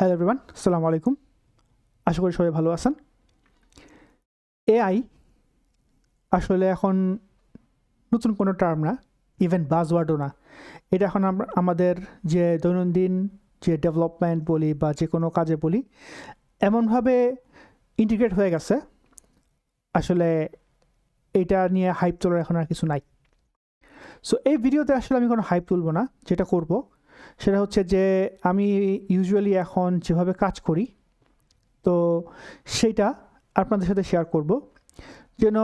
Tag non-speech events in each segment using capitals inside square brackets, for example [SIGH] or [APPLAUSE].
Hello everyone আসসালামু আলাইকুম আশা করি সবাই ভালো আছেন। এআই আসলে এখন নতুন কোনো টার্ম না ইভেন বাজওয়ার্ডও না। এটা এখন আমরা, আমাদের যে দৈনন্দিন যে ডেভেলপমেন্ট বলি বা যে কোনো কাজে বলি, এমনভাবে ইন্টিগ্রেট হয়ে গেছে। আসলে এটা নিয়ে হাইপ তোলার এখন আর কিছু নাই। সো এই ভিডিওতে আসলে আমি কোনো হাইপ তুলব না, যেটা করব। সেটা হচ্ছে যে আমি ইউজুয়ালি এখন যেভাবে কাজ করি, তো সেইটা আপনাদের সাথে শেয়ার করব। যেন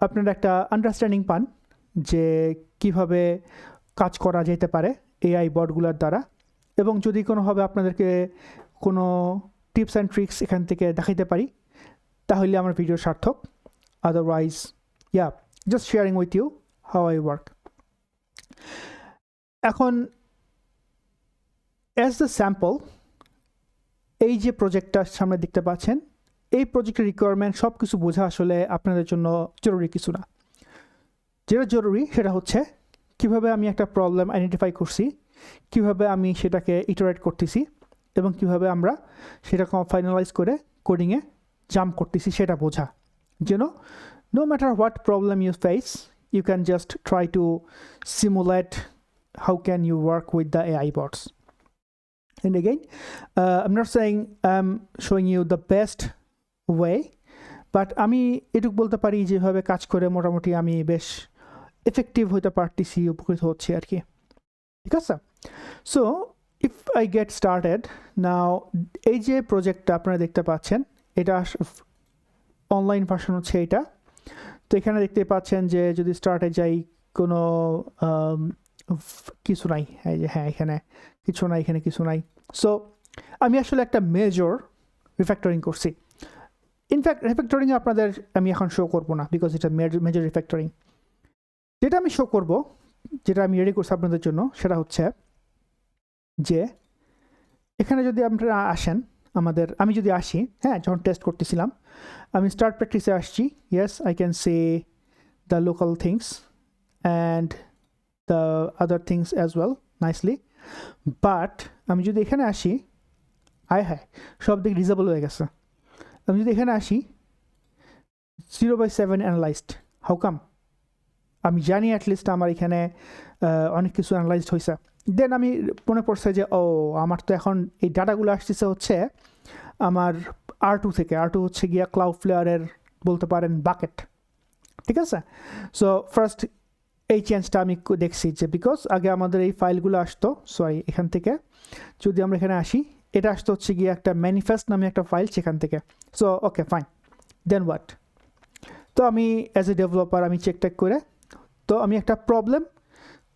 আপনারা একটা আন্ডারস্ট্যান্ডিং পান যে কীভাবে কাজ করা যেতে পারে এআই বটগুলোর দ্বারা এবং যদি কোনোভাবে আপনাদেরকে কোনো টিপস অ্যান্ড ট্রিক্স এখান থেকে দেখাইতে পারি, তাহলে আমার ভিডিও সার্থক। Otherwise yeah just sharing with you how I work এখন অ্যাজ দ্য স্যাম্পল এই যে প্রজেক্টটা সামনে দেখতে পাচ্ছেন, এই প্রজেক্টের রিকোয়ারমেন্ট সব কিছু বোঝা আসলে আপনাদের জন্য জরুরি কিছু না যেটা জরুরি সেটা হচ্ছে, কীভাবে আমি একটা প্রবলেম আইডেন্টিফাই করছি, কীভাবে আমি সেটাকে ইটারেট করতেছি, এবং কীভাবে আমরা সেটাকে ফাইনালাইজ করে কোডিংয়ে জাম্প করতেছি সেটা বোঝা যেন no matter what problem you face you can just try to simulate how can you work with the AI bots. And again, uh, I'm not saying I'm showing you the best way, but আমি এটুকু বলতে পারি যেভাবে কাজ করে মোটামুটি আমি বেশ এফেক্টিভ হতে পারতেছি উপকৃত হচ্ছি আর কি। ঠিক আছে? So if I get started now এই যে প্রজেক্টটা আপনারা দেখতে পাচ্ছেন এটা অনলাইন ভার্সন হচ্ছে এটা। তো এখানে দেখতে পাচ্ছেন যে যদি স্টার্টে যাই কোনো কিছু নাই। যে হ্যাঁ এখানে কিছু নাই এখানে কিছু নাই। সো আমি আসলে একটা মেজর রিফ্যাক্টরিং করছি। ইনফ্যাক্ট রিফ্যাক্টরিং আপনাদের আমি এখন শো করব না বিকজ এটা মেজর রিফ্যাক্টরিং যেটা আমি শো করব, যেটা আমি রেডি করছি আপনাদের জন্য, সেটা হচ্ছে যে, এখানে যদি আপনারা আসেন, আমাদের, আমি যদি আসি হ্যাঁ যখন টেস্ট করতেছিলাম, আমি স্টার্ট প্র্যাকটিসে আসছি yes I can say the local things and the other things as well nicely but আমি যদি এখানে আসি, আয় হায়, সব দিক ডিজেবল হয়ে গেছে। আমি যদি এখানে আসি zero by seven analysed how come আমি জানি অ্যাটলিস্ট আমার এখানে অনেক কিছু অ্যানালাইজড হয়েছে দেন আমি মনে পড়ছে যে, ও, আমার তো এখন এই ডাটাগুলো আসতেছে হচ্ছে আমার আর টু থেকে। আর টু হচ্ছে গিয়া ক্লাউড ফ্লেয়ারের বলতে পারেন বাকেট ঠিক আছে? সো ফার্স্ট এই চেঞ্জটা আমি দেখছি যে বিকজ আগে আমাদের এই ফাইলগুলো আসতো সরি এখান থেকে। যদি আমরা এখানে আসি, এটা আসতো হচ্ছে গিয়ে একটা ম্যানিফেস্ট নামে একটা ফাইল সেখান থেকে। So okay fine then what তো আমি অ্যাজ এ ডেভেলপার আমি চেক টেক করে, তো আমি একটা প্রবলেম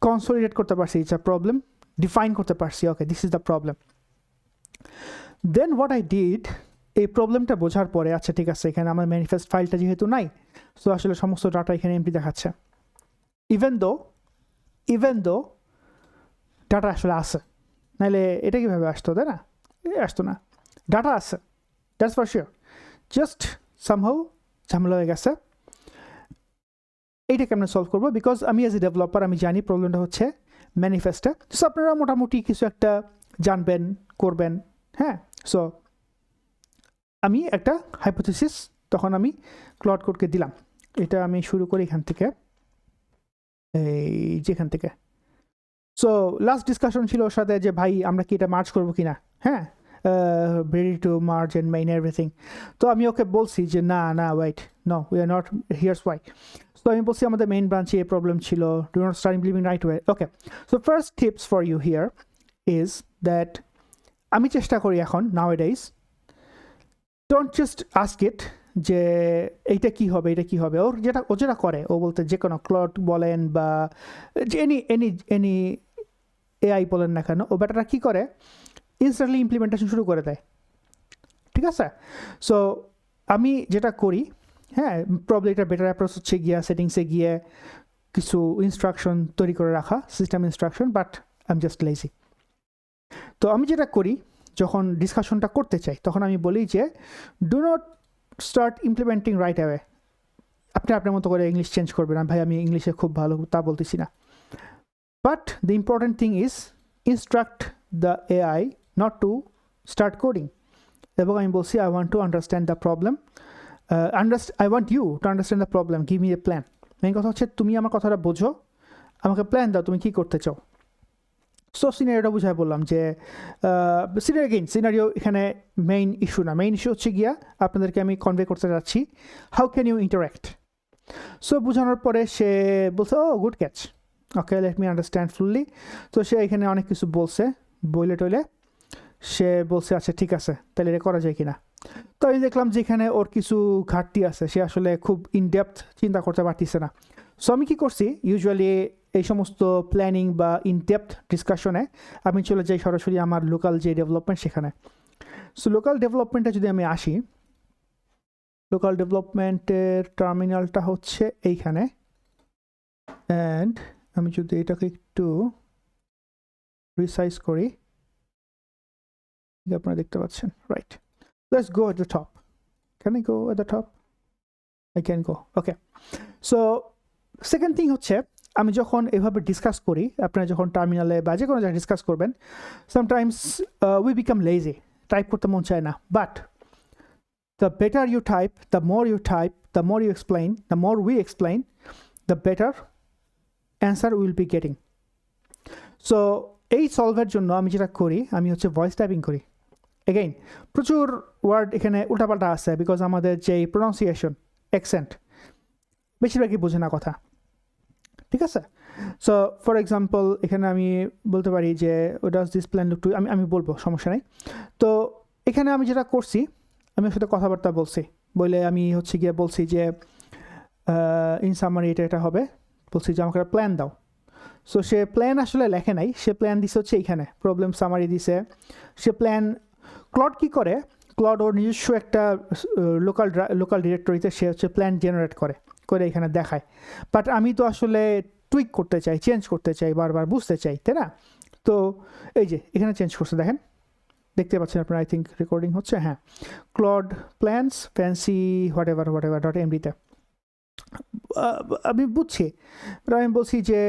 কনসলিডেট করতে পারছি ইটস প্রবলেম ডিফাইন করতে পারছি okay this is the problem then what I did এই প্রবলেমটা বোঝার পরে আচ্ছা ঠিক আছে, এখানে আমার ম্যানিফেস্ট ফাইলটা যেহেতু নাই সো আসলে সমস্ত ডাটা এখানে এমপি দেখাচ্ছে। Even though even though data আসলে আছে। নাহলে এটা কীভাবে আসতো, তাই না? আসতো না। ডাটা আছে that's for sure just somehow ঝামেলা হয়ে গেছে। এইটাকে আমরা সলভ করব বিকজ আমি এজ এ ডেভেলপার আমি জানি প্রবলেমটা হচ্ছে ম্যানিফেস্টে সো আপনারা মোটামুটি কিছু একটা জানবেন, করবেন হ্যাঁ? সো আমি একটা হাইপোথিসিস তখন আমি ক্লড কোডকে দিলাম। এটা আমি শুরু করি এখান থেকে। এই যেখান থেকে। সো লাস্ট ডিসকাশন ছিল ওর সাথে যে, ভাই, আমরা কি এটা মার্চ করব কি না হ্যাঁ ready to march and main everything তো আমি ওকে বলছি যে, না না wait no we are not here's why তো আমি বলছি, আমাদের মেইন ব্রাঞ্চে এই প্রবলেম ছিল। Do not start implement right way okay so first tips for you here is that আমি চেষ্টা করি এখন now advise don't just ask it যে এইটা কি হবে এটা কি হবে? ওর যেটা, ও যেটা করে, ও বলতে যে কোনো ক্লট বলেন বা যে এনি এনি এনি এআই বলেন না কেন, ও ব্যাটারা কী করে? ইনস্ট্যান্টলি ইমপ্লিমেন্টেশন শুরু করে দেয়। ঠিক আছে? সো আমি যেটা করি হ্যাঁ প্রবলেম এটা বেটার অ্যাপ্রোচ হচ্ছে গিয়া সেটিংসে গিয়ে কিছু ইনস্ট্রাকশন তৈরি করে রাখা system instruction but I am just lazy তো আমি যেটা করি, যখন ডিসকাশনটা করতে চাই, তখন আমি বলি যে do not start implementing right away আপনি আপনার মতো করে ইংলিশ চেঞ্জ করবেন। ভাই, আমি ইংলিশে খুব ভালো তা বলতেছি না। But the important thing is instruct the AI not to start coding এবং আমি বলছি I want to understand the problem understand I want you to understand the problem give me a plan main কথা হচ্ছে, তুমি আমার কথাটা বোঝো। আমাকে প্ল্যান দাও, তুমি কী করতে চাও। সো সিনারিওটা বুঝাই বললাম যে সিনারি গেইন সিনারিও এখানে মেইন ইস্যু না। মেইন ইস্যু হচ্ছে গিয়া আপনাদেরকে আমি কনভে করতে যাচ্ছি how can you interact so বোঝানোর পরে সে বলছে ও good catch okay let me understand fully তো সে এখানে অনেক কিছু বলছে, বইলে টইলে। সে বলছে আচ্ছা ঠিক আছে তাহলে এটা করা যায় কিনা? তো আমি দেখলাম যে এখানে ওর কিছু ঘাটতি আছে, সে আসলে খুব ইনডেপথ চিন্তা করতে পারতেছে না। সো আমি কী করছি? ইউজুয়ালি এই সমস্ত প্ল্যানিং বা ইনডেপথ ডিসকাশনে আমি চলে যাই সরাসরি আমার লোকাল যে ডেভেলপমেন্ট সেখানে। সো লোকাল ডেভেলপমেন্টে যদি আমি আসি লোকাল ডেভেলপমেন্টের টার্মিনালটা হচ্ছে এইখানে। অ্যান্ড আমি যদি এটাকে একটু রিসাইজ করি আপনারা দেখতে পাচ্ছেন right let's go at the top can I go at the top I can go okay so second thing হচ্ছে আমি যখন এভাবে ডিসকাস করি, আপনারা যখন টার্মিনালে বা যে কোনো জায়গায় ডিসকাস করবেন sometimes we become lazy type করতে মন চায় না। But the better you type the more you type the more you explain the more we explain the better answer will be getting so এই সলভের জন্য আমি যেটা করি, আমি হচ্ছে ভয়েস টাইপিং করি। এগেইন প্রচুর ওয়ার্ড এখানে উল্টাপাল্টা আছে বিকজ আমাদের যে প্রনাউন্সিয়েশন অ্যাকসেন্ট বেশিরভাগই বোঝে না কথা। ঠিক আছে? সো ফর এক্সাম্পল এখানে আমি বলতে পারি যে does this plan look to আমি আমি বলব, সমস্যা নেই। তো, এখানে আমি যেটা করছি, আমি ওর সাথে কথাবার্তা বলছি। বলে আমি হচ্ছে গিয়ে বলছি যে ইন সামারি এটা এটা হবে। বলছি যে, আমাকে একটা প্ল্যান দাও। সো সে প্ল্যান আসলে লেখে নাই। সে প্ল্যান দিছে হচ্ছে এইখানে প্রবলেম সামারি দিছে। সে প্ল্যান ক্লড কী করে? ক্লড ওর নিজস্ব একটা লোকাল লোকাল ডিরেক্টরিতে সে হচ্ছে প্ল্যান জেনারেট করে করে এখানে দেখায়। বাট আমি তো আসলে টুইক করতে চাই চেঞ্জ করতে চাই, বারবার বুঝতে চাই, তাই না? তো এই যে, এখানে চেঞ্জ করছে, দেখেন। দেখতে পাচ্ছেন আপনার আই থিঙ্ক রেকর্ডিং হচ্ছে হ্যাঁ। Claude plans fancy whatever whatever dot এমডিতে আমি বুঝছি আমি বলছি যে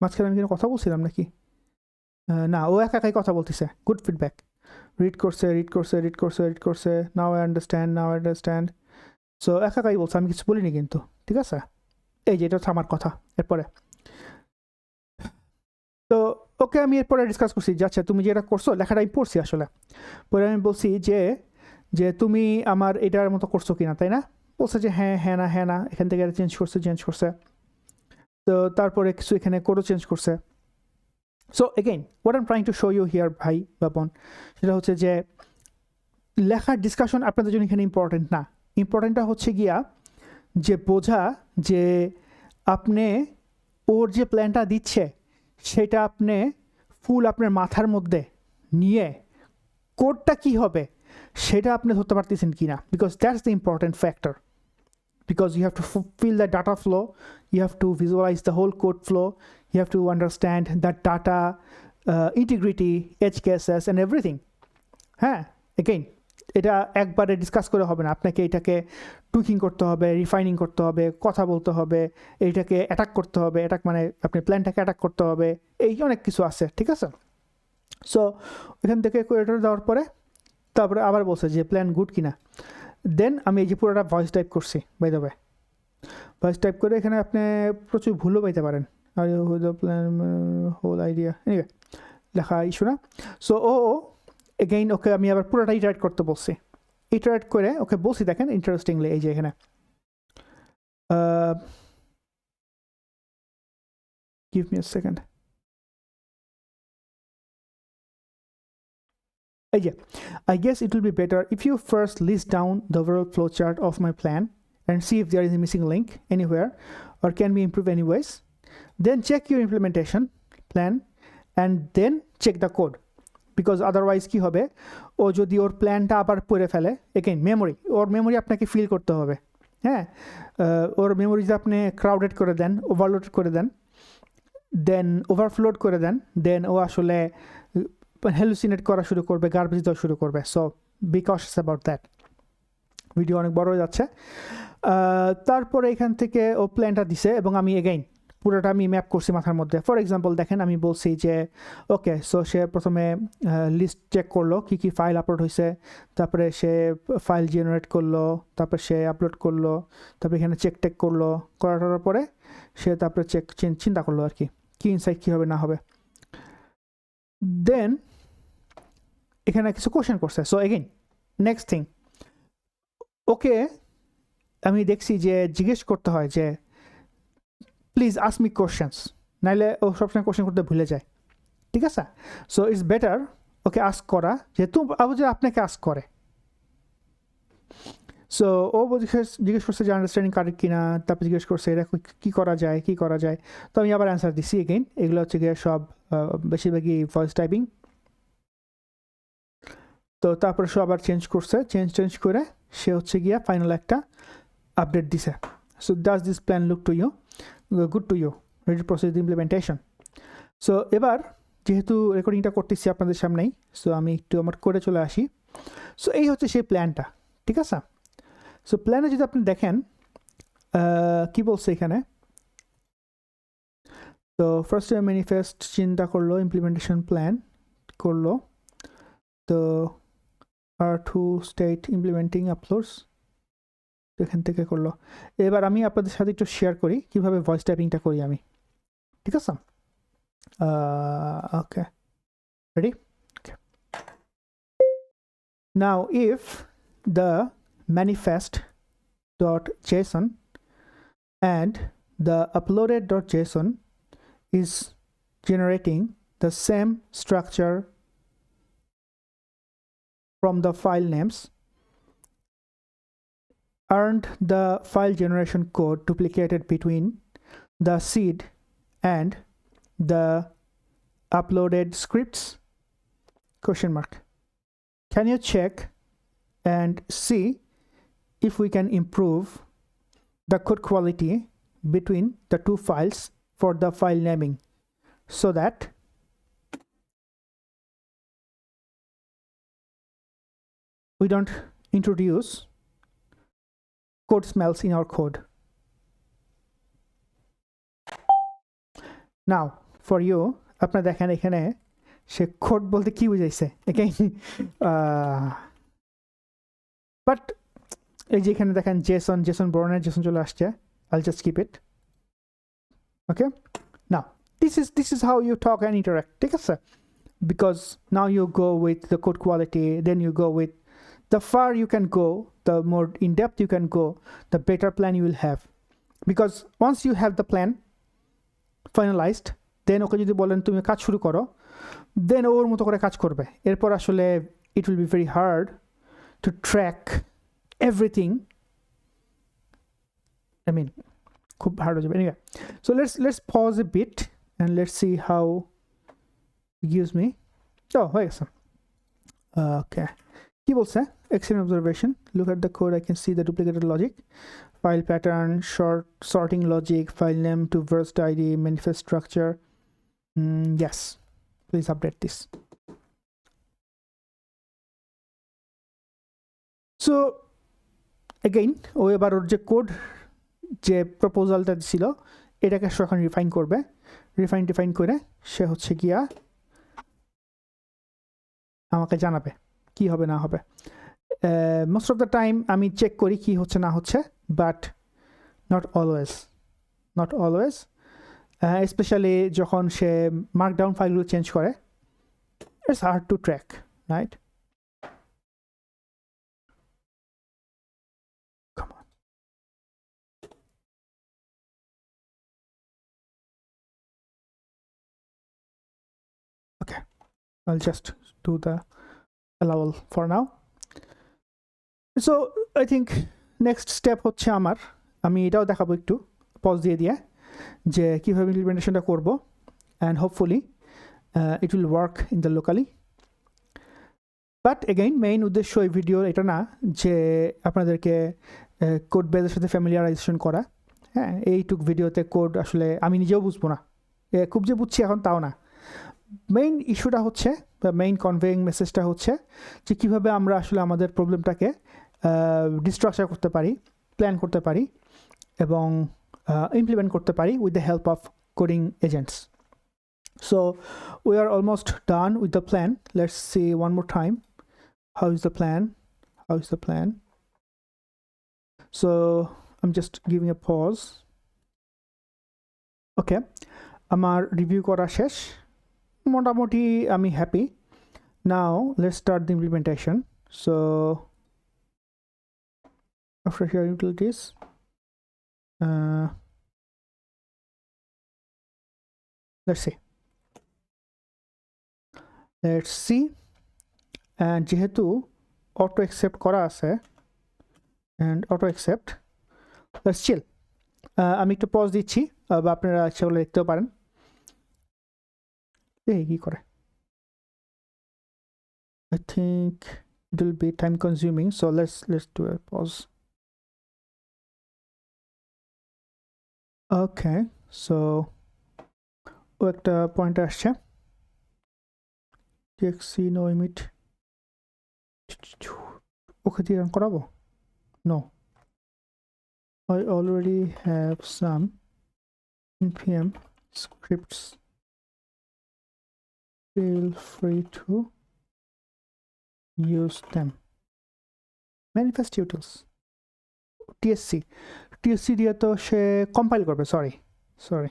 মাঝখানে আমি কথা বলছিলাম নাকি? না, ও একা একাই কথা বলতেছে। গুড ফিডব্যাক রিড করছে রিড করছে রিড করছে রিড করছে। Now I understand now I understand so একা একাই বলছে, আমি কিছু বলিনি কিন্তু, ঠিক আছে? এই যে, এটা হচ্ছে আমার কথা, এরপরে। তো, ওকে আমি এরপরে ডিসকাস করছি, যে আচ্ছা তুমি যেটা করছ, লেখাটা আমি পড়ছি আসলে। পরে আমি বলছি যে যে তুমি আমার এটার মতো করছ কি না তাই না? বলছে যে হ্যাঁ হ্যাঁ না হ্যাঁ না, এখান থেকে চেঞ্জ করছে চেঞ্জ করছে। তো, তারপরে কিছু এখানে কোডও চেঞ্জ করছে। So again what am trying to show you here ভাই বা বোন সেটা হচ্ছে যে লেখার ডিসকাশন আপনাদের জন্য এখানে ইম্পর্টেন্ট না। ইম্পর্টেন্টটা হচ্ছে গিয়া যে বোঝা যে আপনি ওর যে প্ল্যানটা দিচ্ছে, সেটা আপনি ফুল আপনার মাথার মধ্যে নিয়ে কোডটা কি হবে, সেটা আপনি ধরতে পারতেছেন কি না because that's the important factor because you have to f- feel the data flow, you to visualise the whole code flow you have to understand that data uh, integrity edge cases and everything. হ্যাঁ again এটা একবারে discuss করে হবে না। আপনাকে এটাকে টুকিং করতে হবে রিফাইনিং করতে হবে কথা বলতে হবে এইটাকে অ্যাটাক করতে হবে অ্যাটাক মানে আপনি প্ল্যানটাকে অ্যাটাক করতে হবে এই অনেক কিছু আছে ঠিক আছে? সো এখান থেকে কোয়েটার দেওয়ার পরে তারপরে আবার বলছে যে প্ল্যান গুড কিনা। দেন আমি এই যে পুরোটা ভয়েস টাইপ করছি বাই দ্য ভয়েস টাইপ করে এখানে আপনি প্রচুর ভুলও পাইতে পারেন। আর প্ল্যান হোল আইডিয়া এনিওয়ে লেখা ইস্যু না সো ও ও এগেইন ওকে আমি আবার পুরোটা ইটারেট করতে বলছি ইটারেট করে ওকে বলছি দেখেন ইন্টারেস্টিংলি এই যে এখানে গিভ মি আ সেকেন্ড এই যে I guess it will be better if you first list down the overall flowchart of my plan and see if there is a missing link anywhere or can be improved anyways. Then check your implementation plan and then check the code. Because otherwise কী হবে? ও যদি ওর প্ল্যানটা আবার পড়ে ফেলে again memory ওর memory আপনাকে ফিল করতে হবে। হ্যাঁ? ওর মেমোরি যদি আপনি ক্রাউডেড করে দেন ওভারলোড করে দেন দেন ওভারফ্লোড করে দেন দেন ও আসলে হ্যালুসিনেট করা শুরু করবে গার্বেজ দেওয়া শুরু করবে। So be cautious about that video অনেক বড় হয়ে যাচ্ছে। তারপরে এখান থেকে ও প্ল্যানটা দিছে এবং আমি এগেইন পুরোটা আমি ম্যাপ করছি মাথার মধ্যে। ফর এক্সাম্পল দেখেন আমি বলছি যে ওকে সো সে প্রথমে লিস্ট চেক করল, কী কী ফাইল আপলোড হয়েছে, তারপরে সে ফাইল জেনারেট করল, তারপরে সে আপলোড করল, তারপরে এখানে চেক টেক করল, করার পরে সে তারপরে চেক চিন্তা করল আর কি, কী ইনসাইট কী হবে না হবে। দেন এখানে কিছু কোশ্চেন করছে। So again next thing okay আমি দেখছি যে জিজ্ঞেস করতে হয় যে প্লিজ আস মি কোশ্চেন্স নাইলে ও সবসময় কোশ্চেন করতে ভুলে যায়। ঠিক আছে? So it's better okay ask করা যেহেতু আবু যে আপনাকে আস্ক করে। সো ও জিজ্ঞেস করছে যে আন্ডারস্ট্যান্ডিং কারেক্ট কিনা, তারপর জিজ্ঞেস করছে এটা কী করা যায়, কী করা যায়। তো আমি আবার অ্যান্সার দিচ্ছি এগেইন এগুলো হচ্ছে গিয়ে সব বেশিরভাগই ভয়েস টাইপিং তো তারপরে সে আবার চেঞ্জ করছে চেঞ্জ চেঞ্জ করে সে হচ্ছে গিয়া ফাইনাল একটা আপডেট দিছে। So does this plan look to you good to you ready process implementation so এবার যেহেতু রেকর্ডিংটা করতেছি আপনাদের সামনেই সো আমি একটু আমার করে চলে আসি। সো এই হচ্ছে সেই প্ল্যানটা ঠিক আছে? সো প্ল্যানে যদি আপনি দেখেন কি বলছে এখানে? তো ফার্স্ট ম্যানিফেস্ট চিন্তা করল ইমপ্লিমেন্টেশন প্ল্যান করল। তো আর টু স্টেট ইমপ্লিমেন্টিং আপলোডস এখান থেকে করল। এবার আমি আপনাদের সাথে একটু শেয়ার করি, কীভাবে ভয়েস টাইপিংটা করি আমি। ঠিক আছে? Okay ready now if the manifest dot JSON and the uploaded dot JSON is generating the same structure from the file names earned the file generation code duplicated between the seed and the uploaded scripts? Question mark. Can you check and see if we can improve the code quality between the two files for the file naming so that we don't introduce code smells in our code. Now, for you, আপনার দেখেন এখানে সে code বলতে কি বুঝাইছে? এখানে but [LAUGHS] এই যে এখানে দেখেন জেসন জেসন বর্ণের জেসন চলে আসছে। I'll just keep it okay now this is this is how you talk and interact ঠিক আছে? Because now you go with the code quality then you go with the far you can go, the more in depth you can go, the better plan you will have. Because once you have the plan finalized, then okay যদি বলেন তুমি কাজ শুরু করো দেন ওর মতো করে কাজ করবে। এরপর আসলে it will be very hard to track everything I mean খুব হার্ড হয়ে যাবে। Anyway so let's let's pause a bit and let's see how gives me ও হয়ে গেছে। ওকে কি বলছে? Excellent observation look at the code i can see the duplicated logic file pattern short sorting logic file name to verst id manifest structure Mm, yes please update this so again ও এবার ওর যে code যে প্রপোজালটা ছিল এটাকে সে এখন refine করবে refine টিফাইন করে সে হচ্ছে গিয়া আমাকে জানাবে কি হবে না হবে মোস্ট অফ দ্য টাইম আমি চেক করি কি হচ্ছে, না হচ্ছে but not always not always specially যখন সে মার্কডাউন ফাইলগুলো চেঞ্জ করে it's hard to track right I'll just do the allowal for now. So I think next step হচ্ছে আমার, আমি এটাও দেখাবো একটু পজ দিয়ে দিয়ে, যে কীভাবে ইমপ্লিমেন্টেশনটা করব and hopefully it will work in the locally but again main উদ্দেশ্য এই ভিডিওর এটা না, যে আপনাদেরকে কোড বেজের সাথে ফ্যামিলিয়ারাইজেশন করা। হ্যাঁ এইটুক ভিডিওতে কোড আসলে আমি নিজেও বুঝব না। খুব যে বুঝছি এখন তাও না। মেইন ইস্যুটা হচ্ছে, বা মেইন কনভেয়িং মেসেজটা হচ্ছে, যে কীভাবে আমরা আসলে আমাদের প্রবলেমটাকে ডিস্ট্রাকচার করতে পারি প্ল্যান করতে পারি এবং ইমপ্লিমেন্ট করতে পারি with the help of coding agents so we are almost done with the plan let's see one more time how is the plan how is the plan so um just giving a pause okay আমার review করা শেষ। মোটামুটি আমি happy now let's start the implementation so after here utilities uh, let's see let's see যেহেতু auto accept করা আছে and auto accept let's chill আমি একটু পজ দিচ্ছি বা আপনারা সেগুলো দেখতেও পারেন এই কী করে I think it will be time consuming so let's let's do a pause okay so ও একটা পয়েন্ট আসছে টিএক্সি নো ইমিট ওকে দিয়ে রান করাবো no I already have some npm scripts feel free to use them manifest utils tsc tsc দিয়ে তো সে compile করবে sorry sorry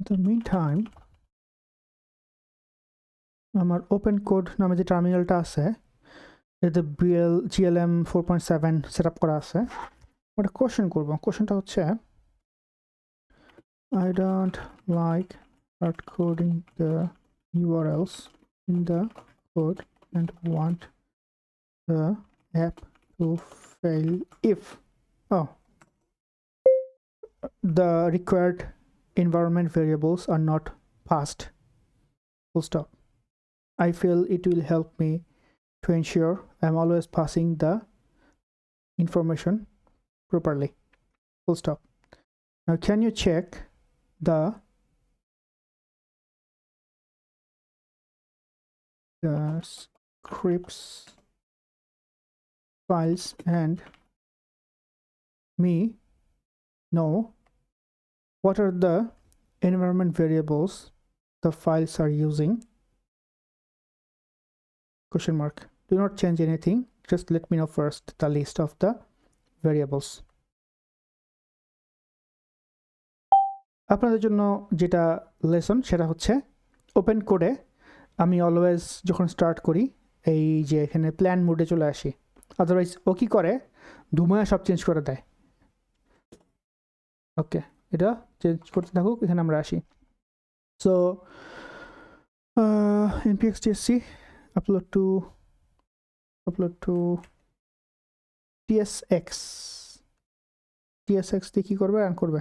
the meantime, আমার open code নামে যে টার্মিনালটা আছে এতে BL GLM four point seven set up করা আছে একটা কোশ্চেন করবো কোশ্চেনটা হচ্ছে I don't like start coding the URLs in the code and want the app to fail if oh the required environment variables are not passed. Full stop. I feel it will help me to ensure I'm always passing the information properly. Full stop. Now, can you check the the scripts files and me know what are the environment variables the files are using question mark do not change anything. Just let me know first the list of the variables. আপনাদের জন্য যেটা lesson সেটা হচ্ছে open কোডে আমি always যখন start করি, এই যে এখানে প্ল্যান মোডে চলে আসি। আদারওয়াইজ ও কী করে? ধুমায়া সব চেঞ্জ করে দেয়। ওকে এটা চেঞ্জ করতে থাকুক, এখানে আমরা আসি। So npxtsc upload to upload to tsx tsx দিয়ে কি করবে? রান করবে?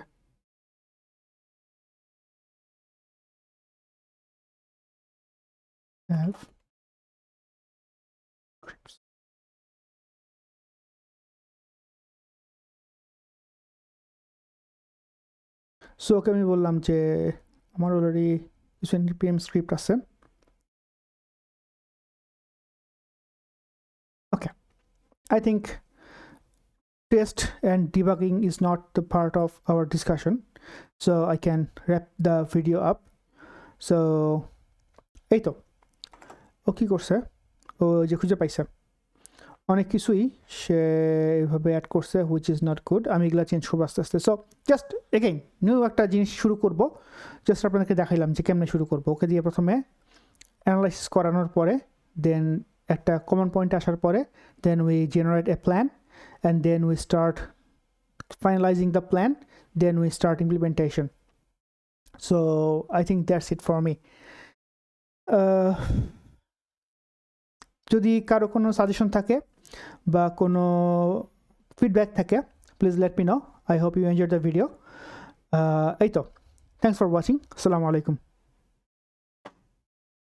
Have scripts. সো ওকে আমি বললাম যে, আমার অলরেডি npm স্ক্রিপ্ট আছে। I think test and debugging is not the part of our discussion. So i can wrap the video up. So, এই তো। ও কী করছে? ও যে খুঁজে পাইছে। অনেক কিছুই সে এভাবে অ্যাড করছে হুইচ ইজ নট গুড আমি এগুলো চেঞ্জ করব আস্তে আস্তে। সো জাস্ট এগেইন নিউ একটা জিনিস শুরু করব। জাস্ট আপনাদেরকে দেখাইলাম যে কেমনে শুরু করব। ওকে দিয়ে প্রথমে অ্যানালাইসিস করানোর পরে দেন একটা কমন পয়েন্ট আসার পরে then we generate a plan and then we start finalizing the plan then we start implementation so I think that's it for me যদি কারও কোনো সাজেশন থাকে বা কোনো ফিডব্যাক থাকে please let me know I hope you enjoy the video এই তো. Thanks for watching আসসালামু আলাইকুম